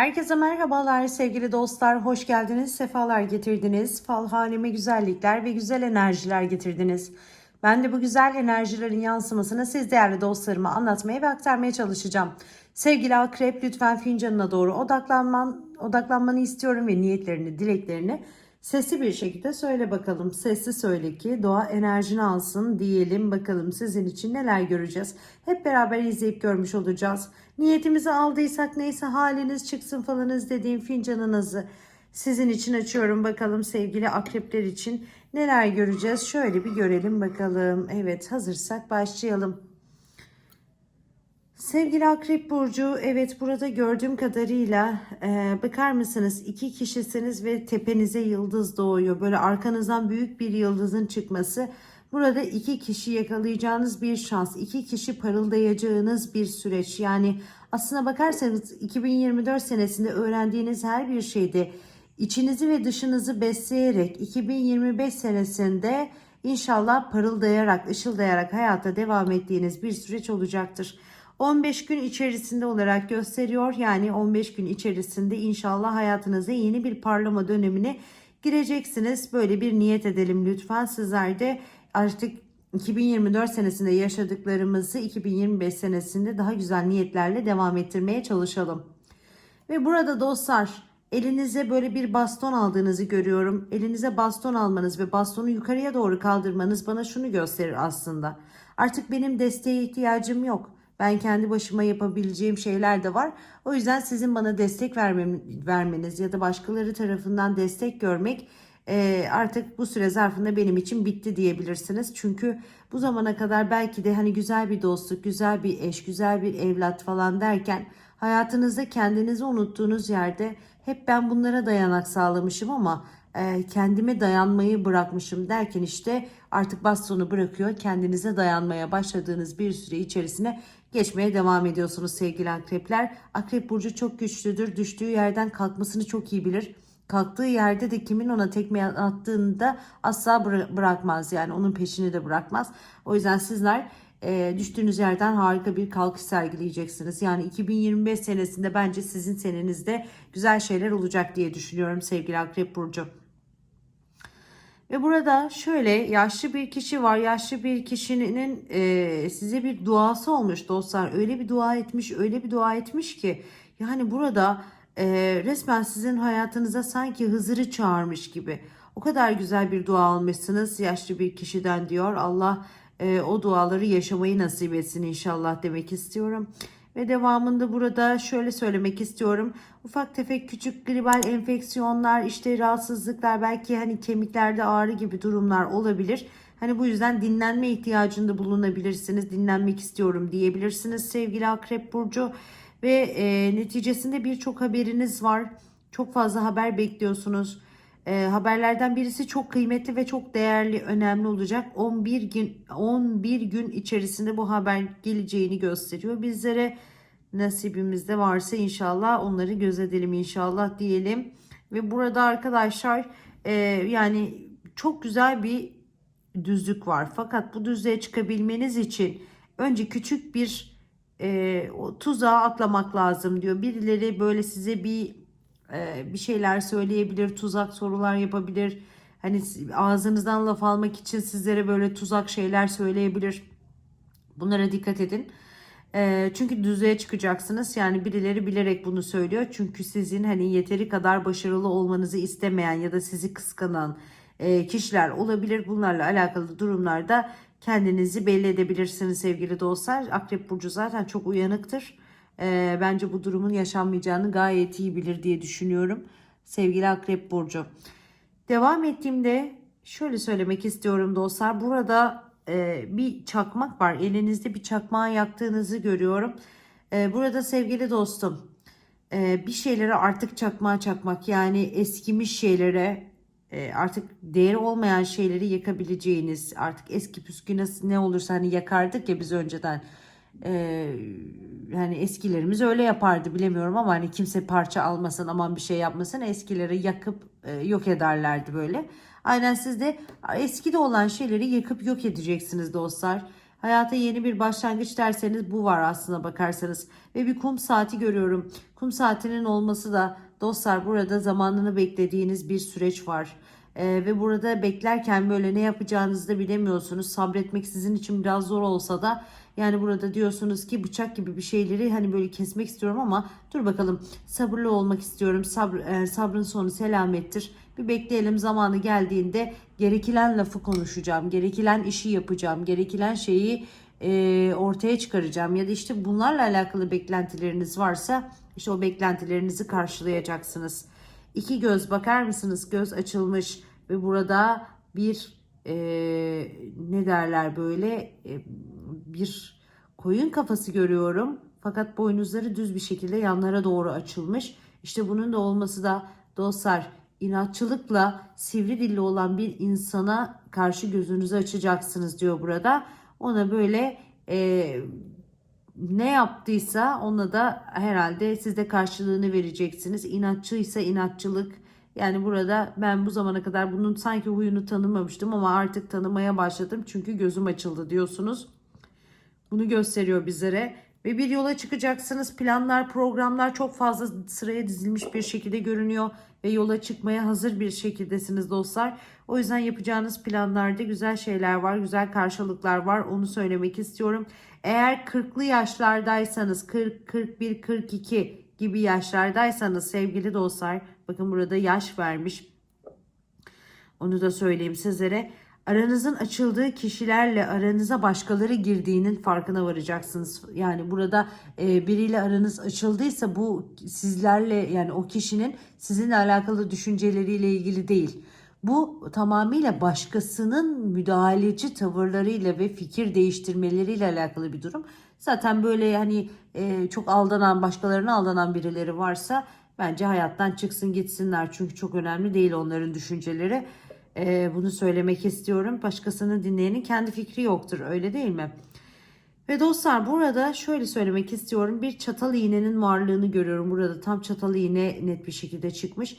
Herkese merhabalar sevgili dostlar. Hoş geldiniz, sefalar getirdiniz. Falhaneme güzellikler ve güzel enerjiler getirdiniz. Ben de bu güzel enerjilerin yansımasını siz değerli dostlarıma anlatmaya ve aktarmaya çalışacağım. Sevgili akrep lütfen fincanına doğru odaklanman, odaklanmanı istiyorum ve niyetlerini, dileklerini sesli bir şekilde söyle bakalım. Sesli söyle ki doğa enerjini alsın diyelim bakalım sizin için neler göreceğiz. Hep beraber izleyip görmüş olacağız. Niyetimizi aldıysak neyse haliniz çıksın falanız dediğim fincanınızı sizin için açıyorum bakalım sevgili akrepler için neler göreceğiz. Şöyle bir görelim bakalım. Evet hazırsak başlayalım. Sevgili Akrep Burcu, evet burada gördüğüm kadarıyla e, bakar mısınız iki kişisiniz ve tepenize yıldız doğuyor. Böyle arkanızdan büyük bir yıldızın çıkması. Burada iki kişi yakalayacağınız bir şans, iki kişi parıldayacağınız bir süreç. Yani aslına bakarsanız 2024 senesinde öğrendiğiniz her bir şeyde içinizi ve dışınızı besleyerek 2025 senesinde inşallah parıldayarak, ışıldayarak hayata devam ettiğiniz bir süreç olacaktır. 15 gün içerisinde olarak gösteriyor. Yani 15 gün içerisinde inşallah hayatınıza yeni bir parlama dönemine gireceksiniz. Böyle bir niyet edelim lütfen. Sizler de artık 2024 senesinde yaşadıklarımızı 2025 senesinde daha güzel niyetlerle devam ettirmeye çalışalım. Ve burada dostlar elinize böyle bir baston aldığınızı görüyorum. Elinize baston almanız ve bastonu yukarıya doğru kaldırmanız bana şunu gösterir aslında. Artık benim desteğe ihtiyacım yok. Ben kendi başıma yapabileceğim şeyler de var. O yüzden sizin bana destek vermem, vermeniz ya da başkaları tarafından destek görmek e, artık bu süre zarfında benim için bitti diyebilirsiniz. Çünkü bu zamana kadar belki de hani güzel bir dostluk, güzel bir eş, güzel bir evlat falan derken hayatınızda kendinizi unuttuğunuz yerde hep ben bunlara dayanak sağlamışım ama e, kendime dayanmayı bırakmışım derken işte artık bastonu bırakıyor kendinize dayanmaya başladığınız bir süre içerisine geçmeye devam ediyorsunuz sevgili akrepler. Akrep burcu çok güçlüdür. Düştüğü yerden kalkmasını çok iyi bilir. Kalktığı yerde de kimin ona tekme attığında asla bıra- bırakmaz. Yani onun peşini de bırakmaz. O yüzden sizler e, düştüğünüz yerden harika bir kalkış sergileyeceksiniz. Yani 2025 senesinde bence sizin senenizde güzel şeyler olacak diye düşünüyorum sevgili Akrep Burcu. Ve burada şöyle yaşlı bir kişi var. Yaşlı bir kişinin e, size bir duası olmuş dostlar. Öyle bir dua etmiş, öyle bir dua etmiş ki yani burada e, resmen sizin hayatınıza sanki Hızır'ı çağırmış gibi. O kadar güzel bir dua almışsınız yaşlı bir kişiden diyor. Allah e, o duaları yaşamayı nasip etsin inşallah demek istiyorum. Ve devamında burada şöyle söylemek istiyorum. Ufak tefek küçük gribal enfeksiyonlar, işte rahatsızlıklar, belki hani kemiklerde ağrı gibi durumlar olabilir. Hani bu yüzden dinlenme ihtiyacında bulunabilirsiniz. Dinlenmek istiyorum diyebilirsiniz sevgili Akrep Burcu. Ve e, neticesinde birçok haberiniz var. Çok fazla haber bekliyorsunuz. E, haberlerden birisi çok kıymetli ve çok değerli, önemli olacak. 11 gün 11 gün içerisinde bu haber geleceğini gösteriyor. Bizlere nasibimizde varsa inşallah onları gözetelim inşallah diyelim. Ve burada arkadaşlar e, yani çok güzel bir düzlük var. Fakat bu düzlüğe çıkabilmeniz için önce küçük bir e, o tuzağa atlamak lazım diyor. Birileri böyle size bir e, bir şeyler söyleyebilir, tuzak sorular yapabilir. Hani ağzınızdan laf almak için sizlere böyle tuzak şeyler söyleyebilir. Bunlara dikkat edin. E, çünkü düzeye çıkacaksınız. Yani birileri bilerek bunu söylüyor. Çünkü sizin hani yeteri kadar başarılı olmanızı istemeyen ya da sizi kıskanan e, kişiler olabilir. Bunlarla alakalı durumlarda kendinizi belli edebilirsiniz sevgili dostlar. Akrep Burcu zaten çok uyanıktır. E, bence bu durumun yaşanmayacağını gayet iyi bilir diye düşünüyorum. Sevgili Akrep Burcu. Devam ettiğimde şöyle söylemek istiyorum dostlar. Burada e, bir çakmak var. Elinizde bir çakmağı yaktığınızı görüyorum. E, burada sevgili dostum e, bir şeylere artık çakmağı çakmak yani eskimiş şeylere artık değeri olmayan şeyleri yakabileceğiniz artık eski püskü nasıl ne olursa hani yakardık ya biz önceden e, yani eskilerimiz öyle yapardı bilemiyorum ama hani kimse parça almasın aman bir şey yapmasın eskileri yakıp e, yok ederlerdi böyle. Aynen siz de eskide olan şeyleri yakıp yok edeceksiniz dostlar. Hayata yeni bir başlangıç derseniz bu var aslına bakarsanız. Ve bir kum saati görüyorum. Kum saatinin olması da dostlar burada zamanını beklediğiniz bir süreç var. Ee, ve burada beklerken böyle ne yapacağınızı da bilemiyorsunuz. Sabretmek sizin için biraz zor olsa da yani burada diyorsunuz ki bıçak gibi bir şeyleri hani böyle kesmek istiyorum ama dur bakalım sabırlı olmak istiyorum. Sabr, e, sabrın sonu selamettir. Bir bekleyelim zamanı geldiğinde gerekilen lafı konuşacağım. Gerekilen işi yapacağım. Gerekilen şeyi e, ortaya çıkaracağım. Ya da işte bunlarla alakalı beklentileriniz varsa işte o beklentilerinizi karşılayacaksınız. İki göz bakar mısınız? Göz açılmış ve burada bir e, ne derler böyle e, bir koyun kafası görüyorum. Fakat boynuzları düz bir şekilde yanlara doğru açılmış. İşte bunun da olması da dostlar inatçılıkla sivri dilli olan bir insana karşı gözünüzü açacaksınız diyor burada. Ona böyle e, ne yaptıysa ona da herhalde siz de karşılığını vereceksiniz. İnatçıysa inatçılık. Yani burada ben bu zamana kadar bunun sanki huyunu tanımamıştım ama artık tanımaya başladım. Çünkü gözüm açıldı diyorsunuz. Bunu gösteriyor bizlere. Ve bir yola çıkacaksınız. Planlar, programlar çok fazla sıraya dizilmiş bir şekilde görünüyor. Ve yola çıkmaya hazır bir şekildesiniz dostlar. O yüzden yapacağınız planlarda güzel şeyler var. Güzel karşılıklar var. Onu söylemek istiyorum. Eğer 40'lı yaşlardaysanız 40, 41, 42 gibi yaşlardaysanız sevgili dostlar. Bakın burada yaş vermiş. Onu da söyleyeyim sizlere. Aranızın açıldığı kişilerle aranıza başkaları girdiğinin farkına varacaksınız. Yani burada e, biriyle aranız açıldıysa bu sizlerle yani o kişinin sizinle alakalı düşünceleriyle ilgili değil. Bu tamamıyla başkasının müdahaleci tavırlarıyla ve fikir değiştirmeleriyle alakalı bir durum. Zaten böyle hani e, çok aldanan, başkalarına aldanan birileri varsa bence hayattan çıksın gitsinler. Çünkü çok önemli değil onların düşünceleri. E, bunu söylemek istiyorum. Başkasını dinleyenin kendi fikri yoktur öyle değil mi? Ve dostlar burada şöyle söylemek istiyorum. Bir çatal iğnenin varlığını görüyorum. Burada tam çatal iğne net bir şekilde çıkmış.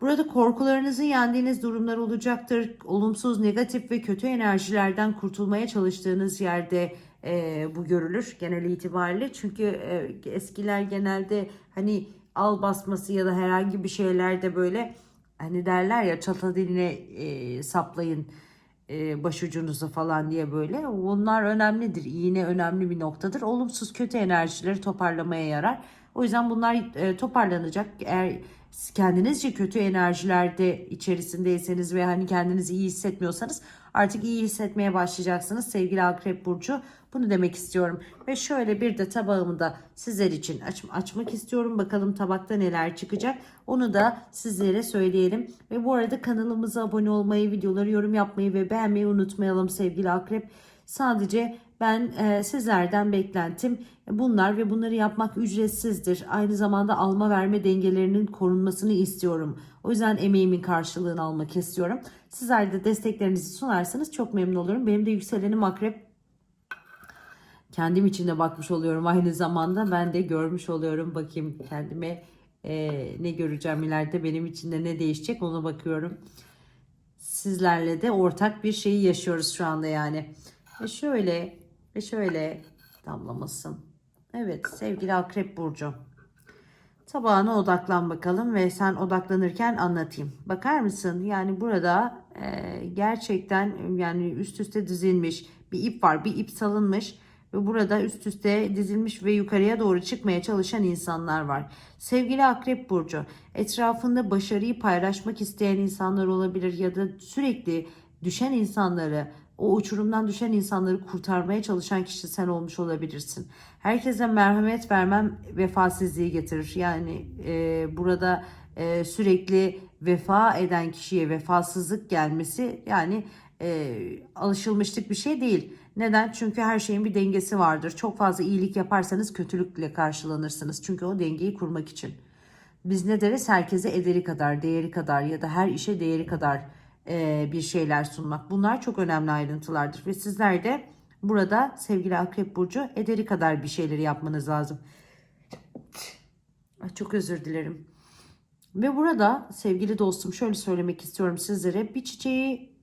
Burada korkularınızı yendiğiniz durumlar olacaktır. Olumsuz, negatif ve kötü enerjilerden kurtulmaya çalıştığınız yerde e, bu görülür genel itibariyle. Çünkü e, eskiler genelde hani al basması ya da herhangi bir şeylerde böyle hani derler ya çatal diline e, saplayın e, başucunuzu falan diye böyle. Onlar önemlidir. İğne önemli bir noktadır. Olumsuz kötü enerjileri toparlamaya yarar. O yüzden bunlar e, toparlanacak. Eğer kendinizce kötü enerjilerde içerisindeyseniz ve hani kendinizi iyi hissetmiyorsanız artık iyi hissetmeye başlayacaksınız sevgili Akrep Burcu. Bunu demek istiyorum. Ve şöyle bir de tabağımı da sizler için aç, açmak istiyorum. Bakalım tabakta neler çıkacak. Onu da sizlere söyleyelim. Ve bu arada kanalımıza abone olmayı, videoları yorum yapmayı ve beğenmeyi unutmayalım sevgili Akrep. Sadece ben e, sizlerden beklentim bunlar ve bunları yapmak ücretsizdir. Aynı zamanda alma verme dengelerinin korunmasını istiyorum. O yüzden emeğimin karşılığını almak istiyorum. Sizler de desteklerinizi sunarsanız çok memnun olurum. Benim de yükselenim akrep. Kendim için de bakmış oluyorum aynı zamanda. Ben de görmüş oluyorum. Bakayım kendime e, ne göreceğim ileride benim için de ne değişecek ona bakıyorum. Sizlerle de ortak bir şeyi yaşıyoruz şu anda yani. Ve şöyle ve şöyle damlamasın. Evet sevgili Akrep Burcu. Tabağına odaklan bakalım ve sen odaklanırken anlatayım. Bakar mısın? Yani burada e, gerçekten yani üst üste dizilmiş bir ip var. Bir ip salınmış ve burada üst üste dizilmiş ve yukarıya doğru çıkmaya çalışan insanlar var. Sevgili Akrep Burcu, etrafında başarıyı paylaşmak isteyen insanlar olabilir ya da sürekli düşen insanları o uçurumdan düşen insanları kurtarmaya çalışan kişi sen olmuş olabilirsin. Herkese merhamet vermem vefasızlığı getirir. Yani e, burada e, sürekli vefa eden kişiye vefasızlık gelmesi yani e, alışılmışlık bir şey değil. Neden? Çünkü her şeyin bir dengesi vardır. Çok fazla iyilik yaparsanız kötülükle karşılanırsınız. Çünkü o dengeyi kurmak için. Biz ne deriz? Herkese ederi kadar, değeri kadar ya da her işe değeri kadar e, bir şeyler sunmak. Bunlar çok önemli ayrıntılardır ve sizler de burada sevgili Akrep Burcu ederi kadar bir şeyleri yapmanız lazım. Çok özür dilerim. Ve burada sevgili dostum şöyle söylemek istiyorum sizlere. Bir çiçeği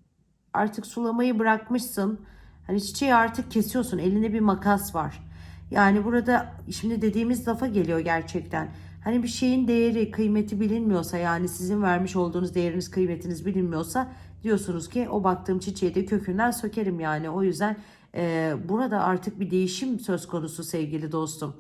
artık sulamayı bırakmışsın Hani çiçeği artık kesiyorsun. Elinde bir makas var. Yani burada şimdi dediğimiz lafa geliyor gerçekten. Hani bir şeyin değeri, kıymeti bilinmiyorsa yani sizin vermiş olduğunuz değeriniz, kıymetiniz bilinmiyorsa diyorsunuz ki o baktığım çiçeği de kökünden sökerim yani. O yüzden e, burada artık bir değişim söz konusu sevgili dostum.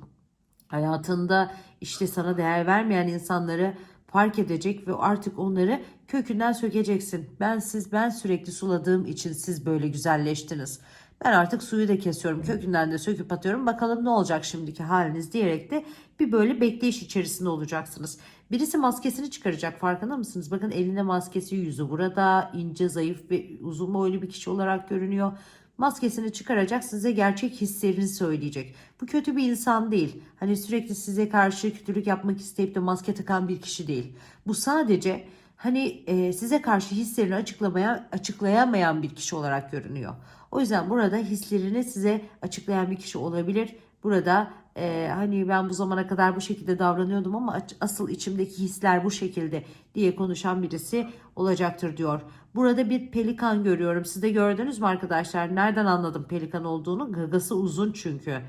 Hayatında işte sana değer vermeyen insanları fark edecek ve artık onları kökünden sökeceksin. Ben siz ben sürekli suladığım için siz böyle güzelleştiniz. Ben artık suyu da kesiyorum. Kökünden de söküp atıyorum. Bakalım ne olacak şimdiki haliniz diyerek de bir böyle bekleyiş içerisinde olacaksınız. Birisi maskesini çıkaracak farkında mısınız? Bakın elinde maskesi yüzü burada ince zayıf ve uzun boylu bir kişi olarak görünüyor. Maskesini çıkaracak size gerçek hislerini söyleyecek. Bu kötü bir insan değil. Hani sürekli size karşı kötülük yapmak isteyip de maske takan bir kişi değil. Bu sadece hani e, size karşı hislerini açıklamaya açıklayamayan bir kişi olarak görünüyor. O yüzden burada hislerini size açıklayan bir kişi olabilir. Burada e, hani ben bu zamana kadar bu şekilde davranıyordum ama asıl içimdeki hisler bu şekilde diye konuşan birisi olacaktır diyor. Burada bir pelikan görüyorum. Siz de gördünüz mü arkadaşlar? Nereden anladım pelikan olduğunu? Gagası uzun çünkü.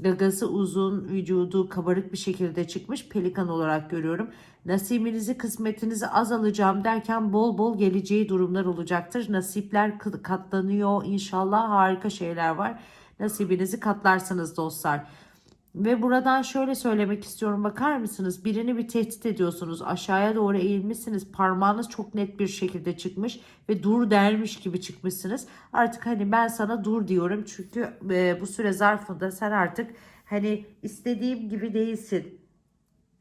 Gagası uzun, vücudu kabarık bir şekilde çıkmış pelikan olarak görüyorum. Nasibinizi, kısmetinizi az alacağım derken bol bol geleceği durumlar olacaktır. Nasipler katlanıyor. İnşallah harika şeyler var. Nasibinizi katlarsınız dostlar. Ve buradan şöyle söylemek istiyorum bakar mısınız? Birini bir tehdit ediyorsunuz. Aşağıya doğru eğilmişsiniz. Parmağınız çok net bir şekilde çıkmış ve dur dermiş gibi çıkmışsınız. Artık hani ben sana dur diyorum. Çünkü e, bu süre zarfında sen artık hani istediğim gibi değilsin.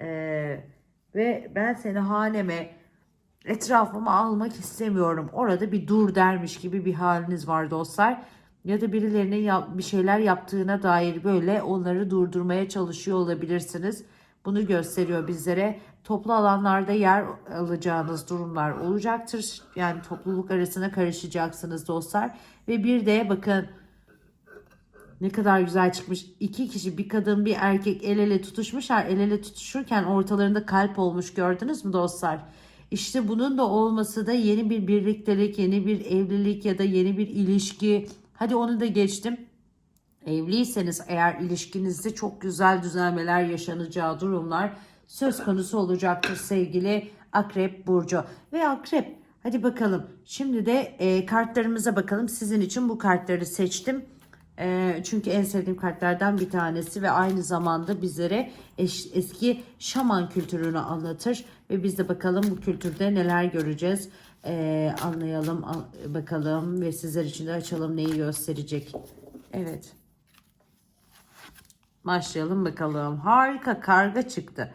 E, ve ben seni haneme etrafıma almak istemiyorum. Orada bir dur dermiş gibi bir haliniz var dostlar. Ya da birilerinin yap- bir şeyler yaptığına dair böyle onları durdurmaya çalışıyor olabilirsiniz. Bunu gösteriyor bizlere. Toplu alanlarda yer alacağınız durumlar olacaktır. Yani topluluk arasına karışacaksınız dostlar. Ve bir de bakın ne kadar güzel çıkmış. İki kişi bir kadın bir erkek el ele tutuşmuşlar. El ele tutuşurken ortalarında kalp olmuş gördünüz mü dostlar? İşte bunun da olması da yeni bir birliktelik, yeni bir evlilik ya da yeni bir ilişki. Hadi onu da geçtim. Evliyseniz eğer ilişkinizde çok güzel düzelmeler yaşanacağı durumlar söz konusu olacaktır sevgili Akrep Burcu. Ve Akrep hadi bakalım şimdi de e, kartlarımıza bakalım. Sizin için bu kartları seçtim. E, çünkü en sevdiğim kartlardan bir tanesi ve aynı zamanda bizlere eş- eski şaman kültürünü anlatır. Ve biz de bakalım bu kültürde neler göreceğiz. E, anlayalım an- bakalım ve sizler için de açalım neyi gösterecek. Evet. Başlayalım bakalım. Harika karga çıktı.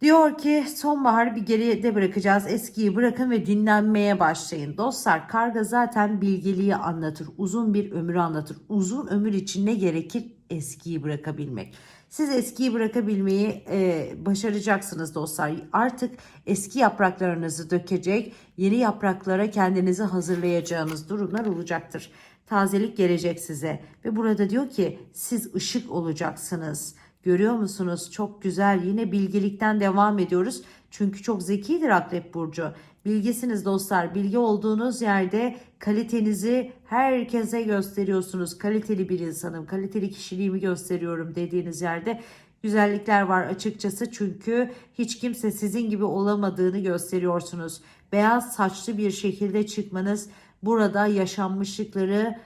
Diyor ki sonbaharı bir geride bırakacağız. Eskiyi bırakın ve dinlenmeye başlayın. Dostlar karga zaten bilgeliği anlatır. Uzun bir ömrü anlatır. Uzun ömür için ne gerekir? Eskiyi bırakabilmek. Siz eskiyi bırakabilmeyi e, başaracaksınız dostlar. Artık eski yapraklarınızı dökecek, yeni yapraklara kendinizi hazırlayacağınız durumlar olacaktır. Tazelik gelecek size ve burada diyor ki siz ışık olacaksınız. Görüyor musunuz? Çok güzel. Yine bilgelikten devam ediyoruz. Çünkü çok zekidir Akrep Burcu. Bilgisiniz dostlar. Bilgi olduğunuz yerde kalitenizi herkese gösteriyorsunuz. Kaliteli bir insanım, kaliteli kişiliğimi gösteriyorum dediğiniz yerde güzellikler var açıkçası. Çünkü hiç kimse sizin gibi olamadığını gösteriyorsunuz. Beyaz saçlı bir şekilde çıkmanız burada yaşanmışlıkları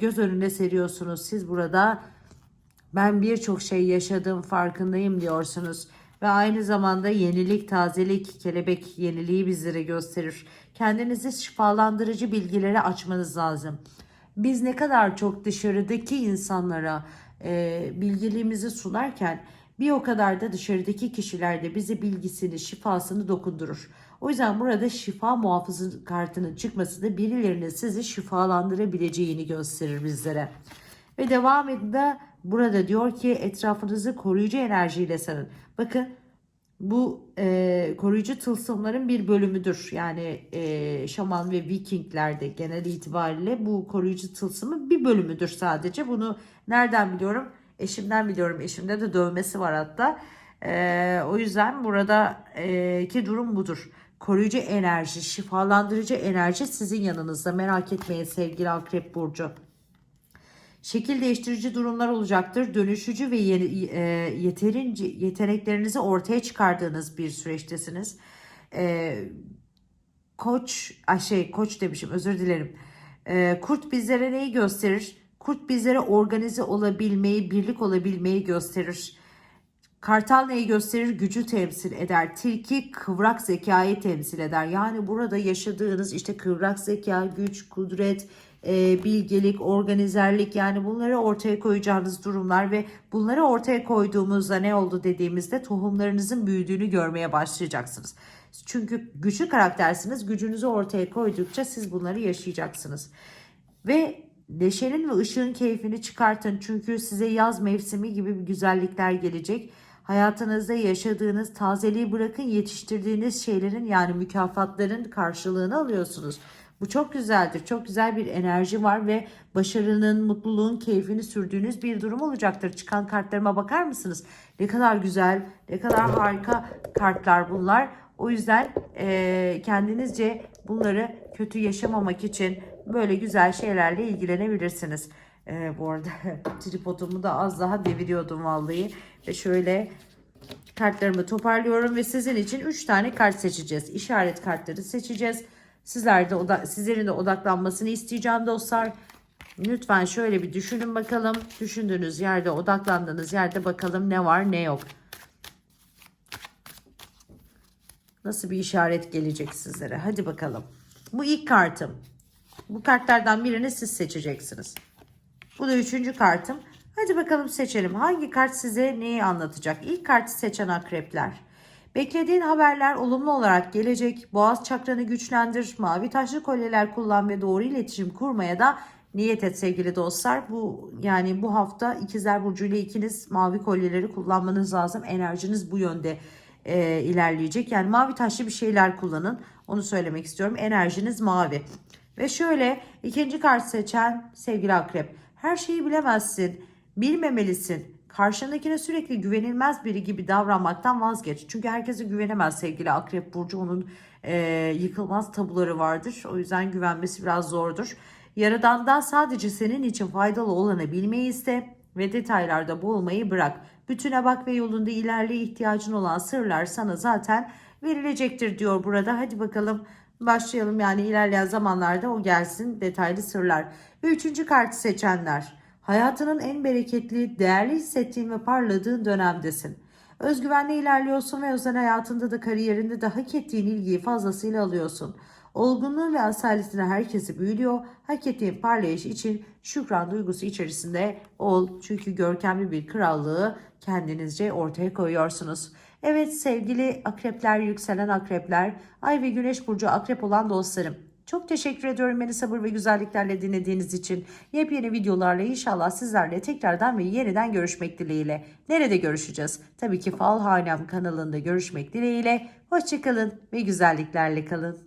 göz önüne seriyorsunuz. Siz burada ben birçok şey yaşadığım farkındayım diyorsunuz. Ve aynı zamanda yenilik, tazelik, kelebek yeniliği bizlere gösterir. Kendinizi şifalandırıcı bilgilere açmanız lazım. Biz ne kadar çok dışarıdaki insanlara e, bilgiliğimizi sunarken bir o kadar da dışarıdaki kişiler de bize bilgisini, şifasını dokundurur. O yüzden burada şifa muhafızı kartının çıkması da birilerinin sizi şifalandırabileceğini gösterir bizlere. Ve devam edinde burada diyor ki etrafınızı koruyucu enerjiyle sarın. Bakın bu e, koruyucu tılsımların bir bölümüdür. Yani e, şaman ve vikinglerde genel itibariyle bu koruyucu tılsımın bir bölümüdür sadece. Bunu nereden biliyorum? Eşimden biliyorum. Eşimde de dövmesi var hatta. E, o yüzden buradaki durum budur. koruyucu enerji, şifalandırıcı enerji sizin yanınızda. Merak etmeyin sevgili Akrep Burcu. Şekil değiştirici durumlar olacaktır. Dönüşücü ve e, yeterince yeteneklerinizi ortaya çıkardığınız bir süreçtesiniz. E, koç, ay şey koç demişim özür dilerim. E, kurt bizlere neyi gösterir? Kurt bizlere organize olabilmeyi, birlik olabilmeyi gösterir. Kartal neyi gösterir? Gücü temsil eder. Tilki kıvrak zekayı temsil eder. Yani burada yaşadığınız işte kıvrak zeka, güç, kudret, e, bilgelik, organizerlik yani bunları ortaya koyacağınız durumlar ve bunları ortaya koyduğumuzda ne oldu dediğimizde tohumlarınızın büyüdüğünü görmeye başlayacaksınız. Çünkü güçlü karaktersiniz. Gücünüzü ortaya koydukça siz bunları yaşayacaksınız. Ve neşenin ve ışığın keyfini çıkartın. Çünkü size yaz mevsimi gibi güzellikler gelecek. Hayatınızda yaşadığınız tazeliği bırakın yetiştirdiğiniz şeylerin yani mükafatların karşılığını alıyorsunuz. Bu çok güzeldir. Çok güzel bir enerji var ve başarının, mutluluğun keyfini sürdüğünüz bir durum olacaktır. Çıkan kartlarıma bakar mısınız? Ne kadar güzel, ne kadar harika kartlar bunlar. O yüzden eee, kendinizce bunları kötü yaşamamak için böyle güzel şeylerle ilgilenebilirsiniz. Eee, bu arada tripodumu da az daha deviriyordum vallahi. Ve şöyle kartlarımı toparlıyorum ve sizin için 3 tane kart seçeceğiz. İşaret kartları seçeceğiz. Sizler de oda, sizlerin de odaklanmasını isteyeceğim dostlar. Lütfen şöyle bir düşünün bakalım. Düşündüğünüz yerde, odaklandığınız yerde bakalım ne var ne yok. Nasıl bir işaret gelecek sizlere? Hadi bakalım. Bu ilk kartım. Bu kartlardan birini siz seçeceksiniz. Bu da üçüncü kartım. Hadi bakalım seçelim. Hangi kart size neyi anlatacak? İlk kartı seçen akrepler. Beklediğin haberler olumlu olarak gelecek. Boğaz çakranı güçlendir. Mavi taşlı kolyeler kullan ve doğru iletişim kurmaya da niyet et sevgili dostlar. Bu yani bu hafta ikizler burcu ile ikiniz mavi kolyeleri kullanmanız lazım. Enerjiniz bu yönde e, ilerleyecek. Yani mavi taşlı bir şeyler kullanın. Onu söylemek istiyorum. Enerjiniz mavi. Ve şöyle ikinci kart seçen sevgili akrep. Her şeyi bilemezsin. Bilmemelisin. Karşındakine sürekli güvenilmez biri gibi davranmaktan vazgeç. Çünkü herkese güvenemez sevgili Akrep Burcu. Onun e, yıkılmaz tabuları vardır. O yüzden güvenmesi biraz zordur. Yaradandan sadece senin için faydalı olanı bilmeyi iste ve detaylarda boğulmayı bırak. Bütüne bak ve yolunda ilerle ihtiyacın olan sırlar sana zaten verilecektir diyor burada. Hadi bakalım başlayalım yani ilerleyen zamanlarda o gelsin detaylı sırlar. Ve üçüncü kartı seçenler. Hayatının en bereketli, değerli hissettiğin ve parladığın dönemdesin. Özgüvenle ilerliyorsun ve özel hayatında da kariyerinde de hak ettiğin ilgiyi fazlasıyla alıyorsun. Olgunluğun ve asaletine herkesi büyülüyor. Hak ettiğin parlayış için şükran duygusu içerisinde ol. Çünkü görkemli bir krallığı kendinizce ortaya koyuyorsunuz. Evet sevgili akrepler, yükselen akrepler, ay ve güneş burcu akrep olan dostlarım. Çok teşekkür ediyorum beni sabır ve güzelliklerle dinlediğiniz için. Yepyeni videolarla inşallah sizlerle tekrardan ve yeniden görüşmek dileğiyle. Nerede görüşeceğiz? Tabii ki Fal Hanem kanalında görüşmek dileğiyle. Hoşçakalın ve güzelliklerle kalın.